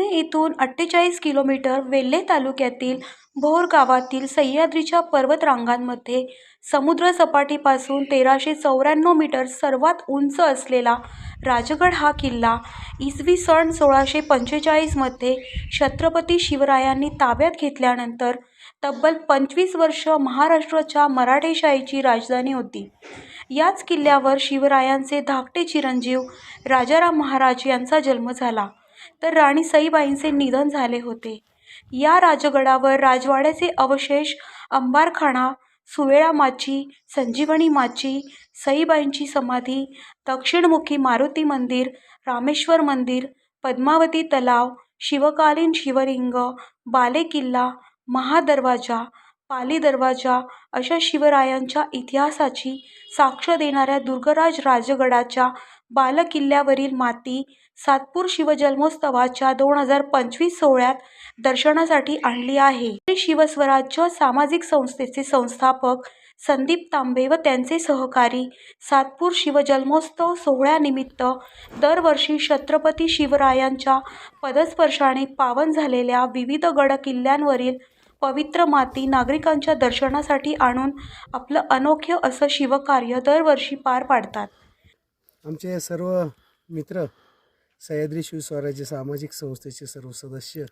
पुणे येथून अठ्ठेचाळीस किलोमीटर वेल्हे तालुक्यातील भोर गावातील सह्याद्रीच्या पर्वतरांगांमध्ये समुद्रसपाटीपासून तेराशे चौऱ्याण्णव मीटर सर्वात उंच असलेला राजगड हा किल्ला इसवी सन सोळाशे पंचेचाळीसमध्ये छत्रपती शिवरायांनी ताब्यात घेतल्यानंतर तब्बल पंचवीस वर्ष महाराष्ट्राच्या मराठेशाहीची राजधानी होती. याच किल्ल्यावर शिवरायांचे धाकटे चिरंजीव राजाराम महाराज यांचा जन्म झाला. तर राणी सईबाईंचे निधन झाले होते. या राजगडावर राजवाड्याचे अवशेष अंबारखाना सुवेळा माची संजीवनी माची सईबाईंची समाधी दक्षिणमुखी मारुती मंदिर रामेश्वर मंदिर पद्मावती तलाव शिवकालीन शिवलिंग बालेकिल्ला महादरवाजा पाली दरवाजा अशा शिवरायांच्या इतिहासाची साक्ष देणाऱ्या दुर्गराज राजगडाच्या बालकिल्ल्यावरील माती सातपूर शिवजन्मोत्सवाच्या दोन हजार पंचवीस सोहळ्यात दर्शनासाठी आणली आहे. श्री शिवस्वराज्य सामाजिक संस्थेचे संस्थापक संदीप तांबे व त्यांचे सहकारी सातपूर शिवजन्मोत्सव सोहळ्यानिमित्त दरवर्षी छत्रपती शिवरायांच्या पदस्पर्शाने पावन झालेल्या विविध गडकिल्ल्यांवरील पवित्र माती नागरिकांच्या दर्शनासाठी आणून आपलं अनोख्य असं शिवकार्य दरवर्षी पार पाडतात. आमचे सर्व मित्र सह्याद्री शिवस्वराज्य सामाजिक संस्थेचे सर्व सदस्य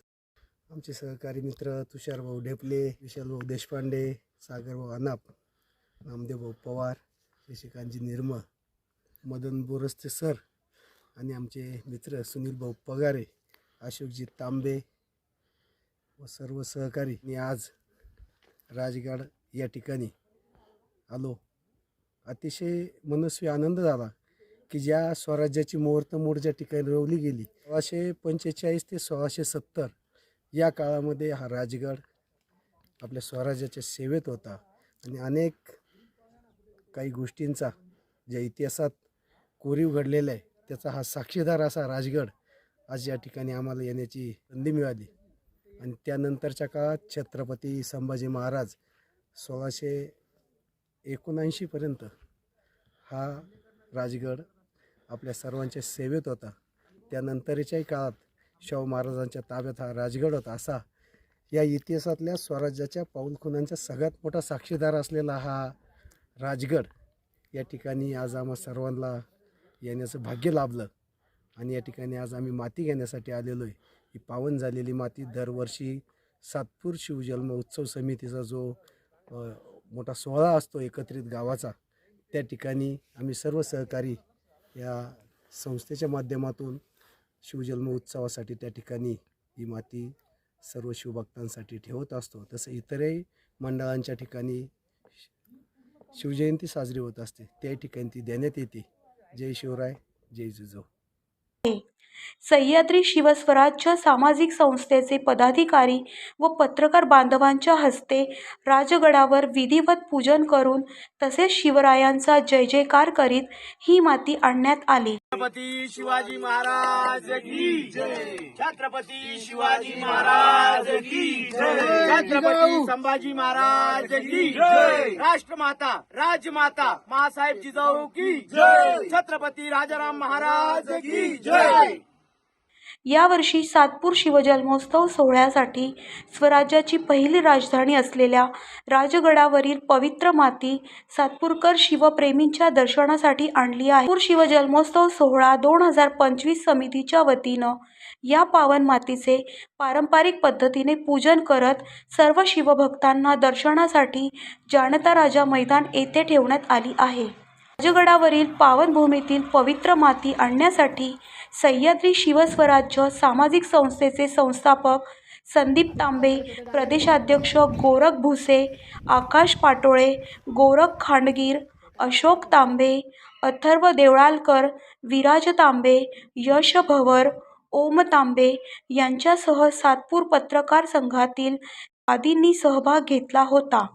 आमचे सहकारी मित्र तुषारभाऊ ढेपले विशालभाऊ देशपांडे सागरभाऊ अनाप नामदेवभाऊ पवार शशिकांतजी निर्मळ मदन बोरस्ते सर आणि आमचे मित्र सुनीलभाऊ पगारे अशोकजी तांबे व सर्व सहकारी मी आज राजगड या ठिकाणी आलो. अतिशय मनस्वी आनंद झाला की ज्या स्वराज्याची मुहूर्तमोड ज्या ठिकाणी रोवली गेली सोळाशे पंचेचाळीस ते सोळाशे सत्तर या काळामध्ये हा राजगड आपल्या स्वराज्याच्या सेवेत होता. आणि अनेक काही गोष्टींचा ज्या इतिहासात कोरीव घडलेला आहे त्याचा हा साक्षीदार असा राजगड आज या ठिकाणी आम्हाला येण्याची संधी मिळाली. आणि त्यानंतरच्या काळात छत्रपती संभाजी महाराज सोळाशे एकोणऐंशीपर्यंत हा राजगड आपल्या सर्वांच्या सेवेत होता. त्यानंतरच्याही काळात शाहू महाराजांच्या ताब्यात हा राजगड होता असा या इतिहासातल्या स्वराज्याच्या पाऊलखुणांचा सगळ्यात मोठा साक्षीदार असलेला हा राजगड या ठिकाणी आज आम्हा सर्वांना येण्याचं भाग्य लाभलं. आणि या ठिकाणी आज आम्ही माती घेण्यासाठी आलेलो आहे. ही पावन झालेली माती दरवर्षी सातपूर शिवजन्म उत्सव समितीचा जो मोठा सोहळा असतो एकत्रित गावाचा त्या ठिकाणी आम्ही सर्व सहकारी या संस्थेच्या माध्यमातून शिवजन्म उत्सवासाठी त्या ठिकाणी ही माती सर्व शिवभक्तांसाठी ठेवत असतो. तसं इतरही मंडळांच्या ठिकाणी शिवजयंती साजरी होत असते. त्या ठिकाणी ती देण्यात येते. जय शिवराय जय जिजाऊ सह्याद्री शिवस्वराज्य सामाजिक संस्थेचे पदाधिकारी व पत्रकार बांधवांच्या हस्ते राजगडावर विधिवत पूजन करून तसेच शिवरायांचा जय जयकार करीत ही माती आणण्यात आली. छत्रपती शिवाजी महाराज की जय. छत्रपती शिवाजी महाराज की जय. छत्रपती संभाजी महाराज की जय. राष्ट्रमाता राजमाता महासाहेब जिजाऊ की जय. छत्रपती राजाराम महाराज की जय. यावर्षी सातपूर शिवजन्मोत्सव सोहळ्यासाठी स्वराज्याची पहिली राजधानी असलेल्या राजगडावरील पवित्र माती सातपूरकर शिवप्रेमींच्या दर्शनासाठी आणली आहे. शिवजन्मोत्सव सोहळा दोन हजार पंचवीस समितीच्या वतीनं या पावन मातीचे पारंपरिक पद्धतीने पूजन करत सर्व शिवभक्तांना दर्शनासाठी जाणता राजा मैदान येथे ठेवण्यात आली आहे. राजगडावरील पावनभूमीतील पवित्र माती आणण्यासाठी सह्याद्री शिवस्वराज्य सामाजिक संस्थेचे संस्थापक संदीप तांबे प्रदेशाध्यक्ष गोरख भुसे आकाश पाटोळे गोरख खांडगीर अशोक तांबे अथर्व देवळालकर विराज तांबे यश भवर ओम तांबे यांच्यासह सातपूर पत्रकार संघातील आदींनी सहभाग घेतला होता.